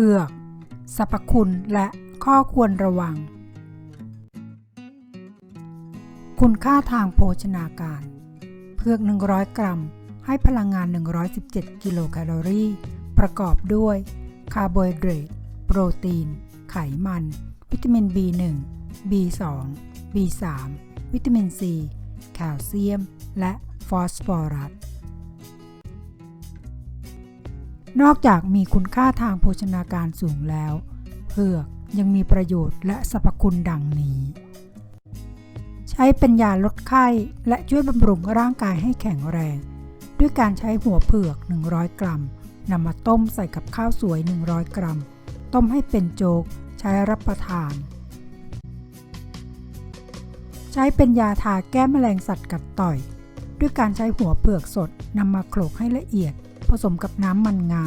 ผือกสรรพคุณและข้อควรระวัง คุณค่าทางโภชนาการเผือก 100 กรัม ให้พลังงาน 117 กิโลแคลอรี่ ประกอบด้วยคาร์โบไฮเดรต โปรตีน ไขมัน วิตามิน B1 B2 B3 วิตามิน C แคลเซียม และฟอสฟอรัส นอกจากมีคุณค่าทางโภชนาการสูงแล้วเผือกยังมีประโยชน์และสรรพคุณดังนี้ ใช้เป็นยาลดไข้และช่วยบำรุงร่างกายให้แข็งแรง ด้วยการใช้หัวเผือก 100 กรัมนำมาต้มใส่กับข้าวสวย 100 กรัม ต้มให้เป็นโจ๊กใช้รับประทาน ใช้เป็นยาทาแก้แมลงสัตว์กัดต่อย ด้วยการใช้หัวเผือกสดนำมาโขลกให้ละเอียด ผสมกับน้ำมันงา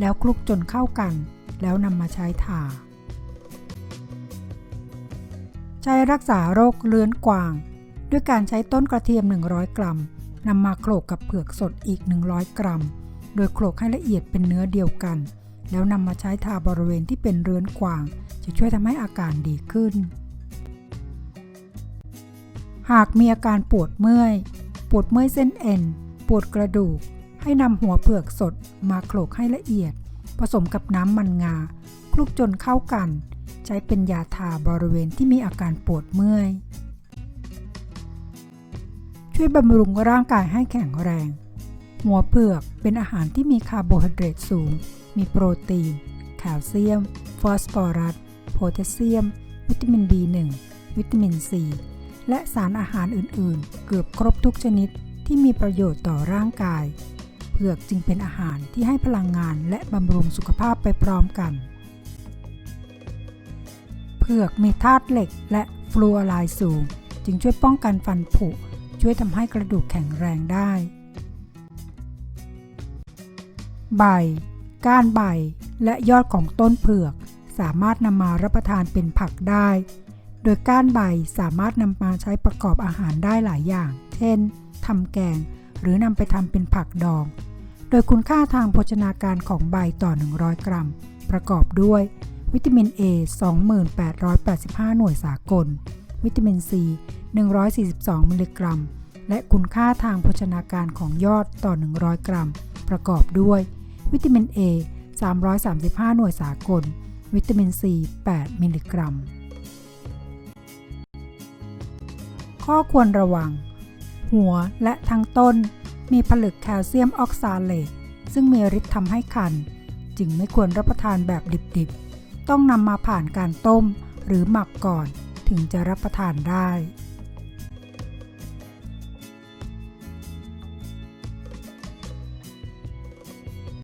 แล้วคลุกจนเข้ากัน แล้วนำมาใช้ทาใช้รักษาโรคเลื้อนกวาง ด้วยการใช้ต้นกระเทียม 100 กรัมนำมาโขลกกับเผือกสดอีก 100 กรัม โดยโขลกให้ละเอียดเป็นเนื้อเดียวกัน แล้วนำมาใช้ทาบริเวณที่เป็นเรื้อนกวาง จะช่วยทำให้อาการดีขึ้น หากมีอาการปวดเมื่อย ปวดเมื่อยเส้นเอ็น ปวดกระดูก ให้นำหัวเผือกสดมาโขลกให้ละเอียด ผสมกับน้ำมันงาคลุกจนเข้ากัน ใช้เป็นยาทาบริเวณที่มีอาการปวดเมื่อย ช่วยบำรุงร่างกายให้แข็งแรง หัวเผือกเป็นอาหารที่มีคาร์โบไฮเดรตสูง มีโปรตีน แคลเซียม ฟอสฟอรัส โพแทสเซียม วิตามิน B1 วิตามิน C และสารอาหารอื่น ๆ เกือบครบทุกชนิดที่มีประโยชน์ต่อร่างกาย ผือกจึงเป็นอาหารที่ให้พลังงานและบำรุงสุขภาพไปพร้อมกัน เผือกมีธาตุเหล็กและฟลูออไรด์สูง จึงช่วยป้องกันฟันผุ ช่วยทำให้กระดูกแข็งแรงได้ ใบ ก้านใบ และยอดของต้นเผือก สามารถนำมารับประทานเป็นผักได้ โดยก้านใบสามารถนำมาใช้ประกอบอาหารได้หลายอย่าง เช่นทำแกง หรือนำไปทำเป็นผักดอง โดยคุณค่าทางโภชนาการของใบต่อ 100 กรัม ประกอบด้วย วิตามิน A 2885 หน่วยสากล วิตามิน C 142 มิลลิกรัม และคุณค่าทางโภชนาการของยอดต่อ 100 กรัม ประกอบด้วย วิตามิน A 335 หน่วยสากล วิตามิน C 8 มิลลิกรัม ข้อควรระวัง หัวและทั้งต้น มีผลึกแคลเซียมออกซาเลตซึ่งมีฤทธิ์ทำให้คัน จึงไม่ควรรับประทานแบบดิบๆ ต้องนำมาผ่านการต้มหรือหมักก่อนถึงจะรับประทานได้